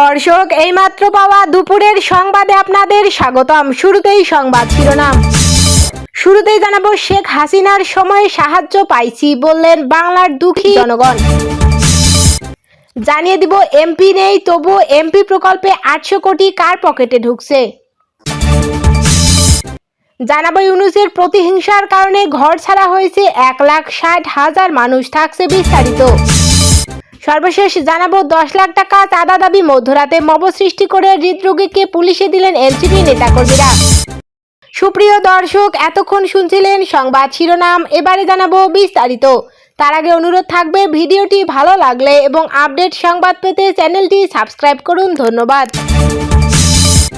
দর্শক, এইমাত্র পাওয়া দুপুরের সংবাদে আপনাদের স্বাগতম। শুরুতেই সংবাদ শিরোনাম। শুরুতেই জানাব শেখ হাসিনার সময়ে সাহায্য পাইছি বললেন বাংলার দুঃখী জনগণ। জানিয়ে দিব, এমপি নেই তবু এমপি প্রকল্পে আটশো কোটি কার পকেটে ঢুকছে? জানাব ইউনুসের প্রতিহিংসার কারণে ঘর ছাড়া হয়েছে এক লাখ ষাট হাজার মানুষ, থাকছে বিস্তারিত। সর্বশেষ জানাব, দশ লাখ টাকা চাঁদা দাবি। মধ্যরাতে মব সৃষ্টি করে হৃদরোগীকে পুলিশে দিলেন এনসিপি নেতাকর্মীরা। সুপ্রিয় দর্শক, এতক্ষণ শুনছিলেন সংবাদ শিরোনাম, এবারে জানাব বিস্তারিত। তার আগে অনুরোধ থাকবে, ভিডিওটি ভালো লাগলে এবং আপডেট সংবাদ পেতে চ্যানেলটি সাবস্ক্রাইব করুন। ধন্যবাদ।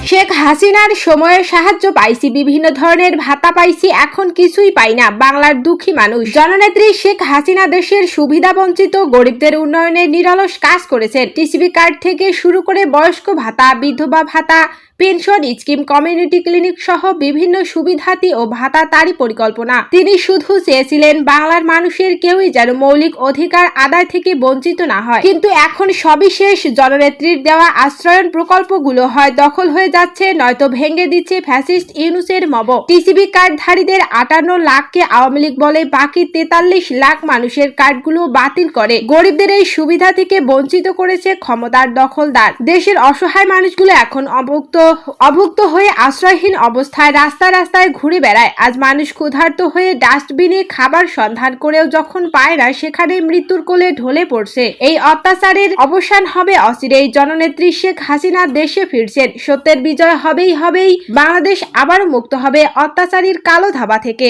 শেখ হাসিনার সময়ে সাহায্য পাইছি, বিভিন্ন ধরনের ভাতা পাইছি, এখন কিছুই পাই না, বাংলার দুঃখী মানুষ। জননেত্রী শেখ হাসিনা দেশের সুবিধা বঞ্চিত, গরিবদের উন্নয়নে নিরলস কাজ করেছেন। টিসিবি কার্ড থেকে শুরু করে বয়স্ক ভাতা, বিধবা ভাতা পেনশন, স্কিম, কমিউনিটি ক্লিনিক সহ বিভিন্ন সুবিধাতি ও ভাতা তারই পরিকল্পনা। তিনি শুধু চেয়েছিলেন বাংলার মানুষের কেউই যেন মৌলিক অধিকার আদায় থেকে বঞ্চিত না হয়। কিন্তু এখন সবই শেষ। জননেত্রীর দেওয়া আশ্রয়ন প্রকল্পগুলো হয় দখল হয়ে যাচ্ছে, নয়তো ভেঙে দিচ্ছে ফ্যাসিস্ট ইউনুসের মব টিসিবি কার্ডধারীদের আটান্ন লাখকে আওয়ামী লীগ বলে বাকি তেতাল্লিশ লাখ মানুষের কার্ডগুলো বাতিল করে। গরিবদের এই সুবিধা থেকে বঞ্চিত করেছে ক্ষমতার দখলদার। দেশের অসহায় মানুষগুলো এখন অভুক্ত অভুক্ত হয়ে আশ্রয়হীন অবস্থায় রাস্তায় রাস্তায় ঘুরে বেড়ায়। আজ মানুষ ক্ষুধার্ত হয়ে ডাস্টবিনে খাবার সন্ধান করেও যখন পায় না সেখানে মৃত্যুর কোলে ঢলে পড়ছে। এই অত্যাচারের অবসান হবে অচিরেই জননেত্রী শেখ হাসিনা দেশে ফিরছেন। সত্যের বিজয় হবেই হবেই বাংলাদেশ আবার মুক্ত হবে অত্যাচারীর কালো ধাবা থেকে।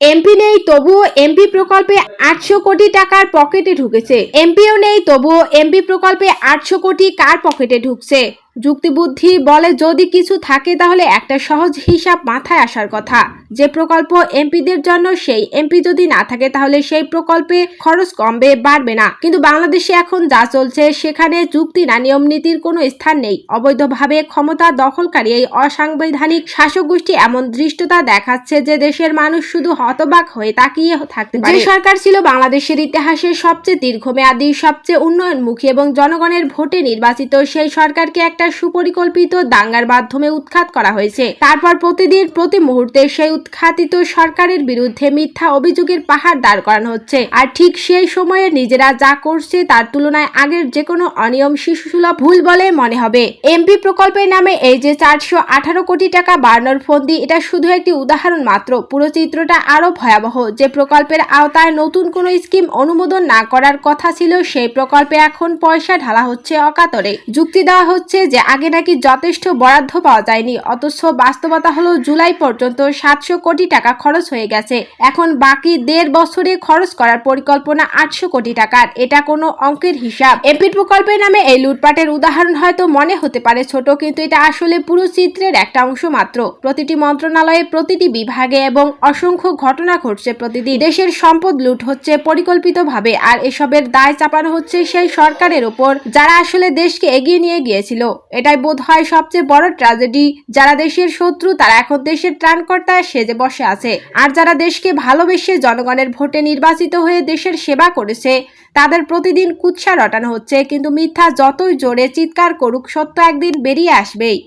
এমপি নেই, তবুও এমপি প্রকল্পে আটশো কোটি টাকার পকেটে ঢুকেছে। এমপিও নেই, তবুও এমপি প্রকল্পে আটশো কোটি কার পকেটে ঢুকছে? যুক্তিবুদ্ধি বলে যদি কিছু থাকে তাহলে একটা সহজ হিসাব মাথায় আসার কথা। যে প্রকল্প এমপিদের জন্য, সেই এমপি যদি না থাকে তাহলে সেই প্রকল্পে খরচ কমবে, বাড়বে না। কিন্তু বাংলাদেশে এখন যা চলছে, সেখানে যুক্তি না, নিয়ম নীতির কোনো স্থান নেই। অবৈধভাবে ক্ষমতা দখলকারী এই অসাংবিধানিক শাসক গোষ্ঠী এমন দৃষ্টতা দেখাচ্ছে যে দেশের মানুষ শুধু হতবাক হয়ে তাকিয়ে থাকতে পারে। যে সরকার ছিল বাংলাদেশের ইতিহাসে সবচেয়ে দীর্ঘমেয়াদী, সবচেয়ে উন্নয়নমুখী এবং জনগণের ভোটে নির্বাচিত, সেই সরকারকে একটা সুপরিকল্পিত দাঙ্গার মাধ্যমে উৎখাত করা হয়েছে। তারপর প্রতিদিন, প্রতি মুহূর্তে সেই উৎখাতিত সরকারের বিরুদ্ধে মিথ্যা অভিযোগের পাহাড় দাঁড় করানো হচ্ছে। আর ঠিক সেই সময়ে নিজেরা যা করছে তার তুলনায় আগের যে কোনো অনিয়ম শিশুসুলভ ভুল বলে মনে হবে। এমপি প্রকল্পের নামে এই যে চারশো আঠারো কোটি টাকা বাড়ানোর ফন্দি, এটা শুধু একটি উদাহরণ মাত্র। পুরো চিত্রটা আরও ভয়াবহ, যে প্রকল্পের আওতায় নতুন কোনো স্কিম অনুমোদন না করার কথা ছিল, সেই প্রকল্পে এখন পয়সা ঢালা হচ্ছে অকাতরে। যুক্তি দেওয়া হচ্ছে যে আগে নাকি যথেষ্ট বরাদ্দ পাওয়া যায়নি, অথচ বাস্তবতা হলো জুলাই পর্যন্ত সাতশো কোটি টাকা খরচ হয়ে গেছে। এখন বাকি দেড় বছরে খরচ করার পরিকল্পনা আটশো কোটি টাকার। এটা কোনো অঙ্কের হিসাব। এপির প্রকল্পের নামে এই লুটপাটের উদাহরণ হয়তো মনে হতে পারে ছোট, কিন্তু এটা আসলে পুরো চিত্রের একটা অংশ মাত্র। প্রতিটি মন্ত্রণালয়ে প্রতিটি বিভাগে এবং অসংখ্য ঘটনা ঘটছে প্রতিদিন। দেশের সম্পদ লুট হচ্ছে পরিকল্পিতভাবে, আর এসবের দায় চাপানো হচ্ছে সেই সরকারের ওপর, যারা আসলে দেশকে এগিয়ে নিয়ে গিয়েছিল। এটাই বোধ হয় সবচেয়ে বড় ট্র্যাজেডি। যারা দেশের শত্রু, তারা এখন দেশের ত্রাণকর্তা সেজে বসে আছে। আর যারা দেশকে ভালোবেসে জনগণের ভোটে নির্বাচিত হয়ে দেশের সেবা করেছে, তাদের প্রতিদিন কুৎসা রটানো হচ্ছে। কিন্তু মিথ্যা যতই জোরে চিৎকার করুক, সত্য একদিন বেরিয়ে আসবেই।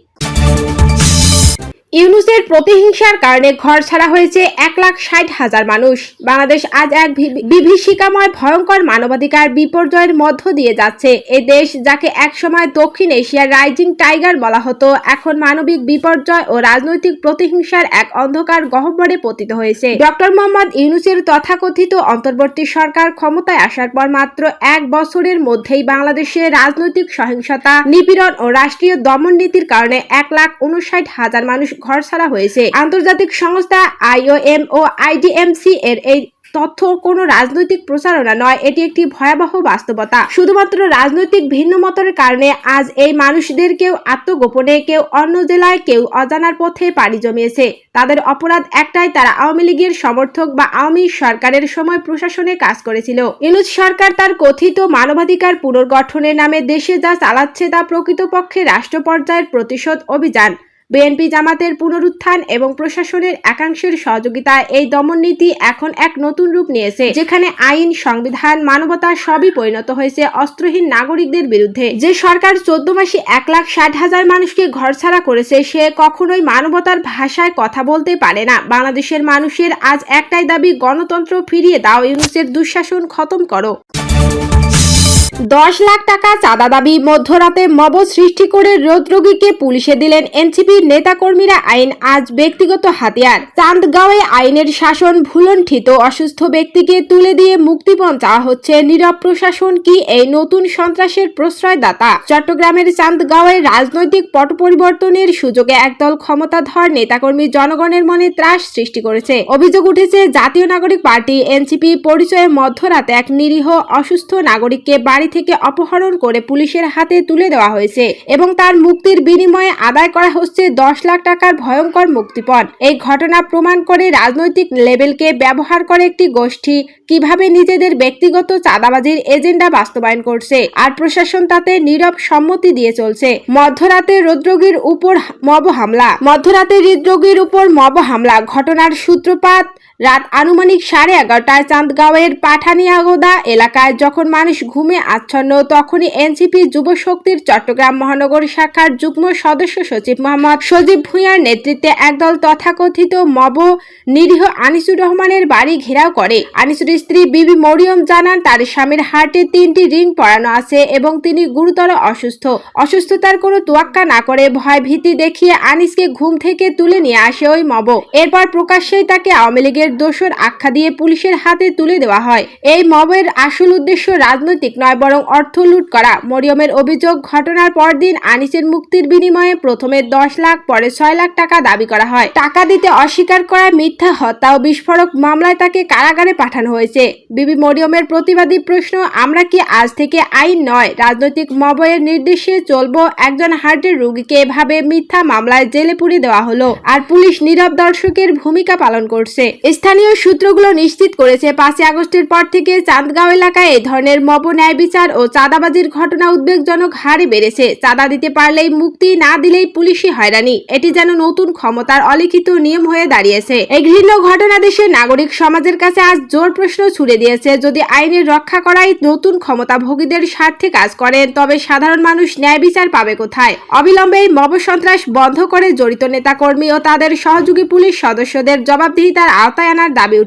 ইউনুসের প্রতিহিংসার কারণে ঘর ছাড়া হয়েছে এক লাখ ষাট হাজার মানুষ। বাংলাদেশ আজ এক বিভীষিকাময়, ভয়ঙ্কর মানবাধিকার বিপর্যয়ের মধ্য দিয়ে যাচ্ছে। এ দেশ যাকে একসময় দক্ষিণ এশিয়ার রাইজিং টাইগার বলা হতো, এখন মানবিক বিপর্যয় ও রাজনৈতিক প্রতিহিংসার এক অন্ধকার গহ্বরে পতিত হয়েছে। ডক্টর মোহাম্মদ ইউনুসের তথাকথিত অন্তর্বর্তী সরকার ক্ষমতায় আসার পর মাত্র এক বছরের মধ্যেই বাংলাদেশে রাজনৈতিক সহিংসতা, নিপীড়ন ও রাষ্ট্রীয় দমন নীতির কারণে এক লাখ উনষাট হাজার মানুষ ঘর ছাড়া হয়েছে। আন্তর্জাতিক সংস্থা আইওএম ও আইডিএমসি এর এই তথ্য কোনো রাজনৈতিক প্রচারণা নয়, এটি একটি ভয়াবহ বাস্তবতা। শুধুমাত্র রাজনৈতিক ভিন্ন ভিন্নমতের কারণে আজ এই মানুষদের কেউ আত্মগোপনে, কেউ অন্য জেলায়, কেউ অজানার পথে পাড়ি জমিয়েছে। তাদের অপরাধ একটাই, তারা আওয়ামী লীগের সমর্থক বা আওয়ামী সরকারের সময় প্রশাসনে কাজ করেছিল। ইনুজ সরকার তার কথিত মানবাধিকার পুনর্গঠনের নামে দেশে যা চালাচ্ছে তা প্রকৃতপক্ষে রাষ্ট্র পর্যায়ের প্রতিশোধ অভিযান। বিএনপি জামাতের পুনরুত্থান এবং প্রশাসনের একাংশের সহযোগিতায় এই দমন নীতি এখন এক নতুন রূপ নিয়েছে, যেখানে আইন, সংবিধান, মানবতা সবই পরিণত হয়েছে অস্ত্রহীন নাগরিকদের বিরুদ্ধে। যে সরকার চোদ্দ মাসে এক লাখ ষাট হাজার মানুষকে ঘরছাড়া করেছে, সে কখনোই মানবতার ভাষায় কথা বলতে পারে না। বাংলাদেশের মানুষের আজ একটাই দাবি, গণতন্ত্র ফিরিয়ে দাও, ইউনুসের দুঃশাসন খতম করো। দশ লাখ টাকা চাঁদা দাবি মধ্যরাতে মব সৃষ্টি করে রোগীকে পুলিশে দিলেন এনসিপির নেতাকর্মীরা আইন আজ ব্যক্তিগত হাতিয়ার। চান্দগাঁওয়ে আইনের শাসন ভুলণ্ঠিত অসুস্থ ব্যক্তিকে তুলে দিয়ে মুক্তিপণ চাওয়া হচ্ছে। নীরব প্রশাসন কি এই নতুন সন্ত্রাসের প্রশ্রয়দাতা? চট্টগ্রামের চান্দগাঁওয়ে রাজনৈতিক পট পরিবর্তনের সুযোগে একদল ক্ষমতাধর নেতাকর্মী জনগণের মনে ত্রাস সৃষ্টি করেছে। অভিযোগ উঠেছে, জাতীয় নাগরিক পার্টি এনসিপি পরিচয়ে মধ্যরাতে এক নিরীহ অসুস্থ নাগরিককে বাড়ি থেকে অপহরণ করে পুলিশের হাতে তুলে দেওয়া হয়েছে এবং তার মুক্তির বিনিময়ে আদায় করা হচ্ছে দশ লাখ টাকার ভয়ঙ্কর মুক্তিপণ। এই ঘটনা প্রমাণ করে রাজনৈতিক লেভেলকে ব্যবহার করে একটি গোষ্ঠী কীভাবে নিজেদের ব্যক্তিগত চাঁদাবাজির এজেন্ডা বাস্তবায়ন করছে আর প্রশাসন তাতে নীরব সম্মতি দিয়ে চলছে। মধ্যরাতে হৃদরোগীর উপর মব হামলা। মধ্যরাতে হৃদরোগীর উপর মব হামলা। ঘটনার সূত্রপাত রাত আনুমানিক সাড়ে এগারোটায় চাঁদগাঁওয়ের পাঠানিয়াগোদা এলাকায় যখন মানুষ ঘুমে আচ্ছন্ন তখনই এনসিপি যুব শক্তির চট্টগ্রাম মহানগর শাখার যুগ্ম সদস্য সচিব মোহাম্মদ সজীব ভূঁইয়ার নেতৃত্বে একদল তথাকথিত মব নিরীহ আনিসুর রহমানের বাড়ি ঘেরাও করে। আনিসুর স্ত্রী বিবি মরিয়ম জানান, তার স্বামীর হার্টে তিনটি রিং পরানো আছে এবং তিনি গুরুতর অসুস্থ। অসুস্থতার কোনো তোয়াক্কা না করে ভয় ভীতি দেখিয়ে আনিসকে ঘুম থেকে তুলে নিয়ে আসে ওই মব। এরপর প্রকাশ্যেই তাকে আওয়ামী লীগের দোষর আখ্যা দিয়ে পুলিশের হাতে তুলে দেওয়া হয়। এই মবের আসল উদ্দেশ্য রাজনৈতিক নয় বরং অর্থ লুট করা। মরিয়মের অভিযোগ, ঘটনার পরদিন আনিসের মুক্তির বিনিময়ে প্রথমে দশ লাখ, পরে ছয় লাখ টাকা দাবি করা হয়। টাকা দিতে অস্বীকার করা, মিথ্যা হত্যা ও বিস্ফোরক মামলায় তাকে কারাগারে পাঠানো হয়েছে। বিবি মরিয়মের প্রতিবাদী প্রশ্ন, আমরা কি আজ থেকে আইন নয়? রাজনৈতিক মবয়ের নির্দেশে চলবো একজন হার্টের রোগীকে? এভাবে মিথ্যা মামলায় জেলে পুরে দেওয়া হলো আর পুলিশ নীরব দর্শকের ভূমিকা পালন করছে। স্থানীয় সূত্রগুলো নিশ্চিত করেছে, পাঁচই আগস্টের পর থেকে চাঁদগাঁও এলাকায় এই ধরনের মব ন্যায় বিচার ও চাঁদাবাজির ঘটনা উদ্বেগজনক হারে বেড়েছে। চাঁদা দিতে পারলেই মুক্তি না দিলেই পুলিশি হয়রানি। এটি যেন নতুন ক্ষমতার অলিখিত নিয়ম হয়ে দাঁড়িয়েছে। এই ঘৃণ্য ঘটনা দেশের নাগরিক সমাজের কাছে আজ জোর প্রশ্ন ছুড়ে দিয়েছে। যদি আইনের রক্ষা করাই নতুন ক্ষমতাভোগীদের স্বার্থে কাজ করেন, তবে সাধারণ মানুষ ন্যায় বিচার পাবে কোথায়? অবিলম্বে এই মব সন্ত্রাস বন্ধ করে জড়িত নেতাকর্মী ও তাদের সহযোগী পুলিশ সদস্যদের জবাবদিহিতার আওতায় আনার দাবি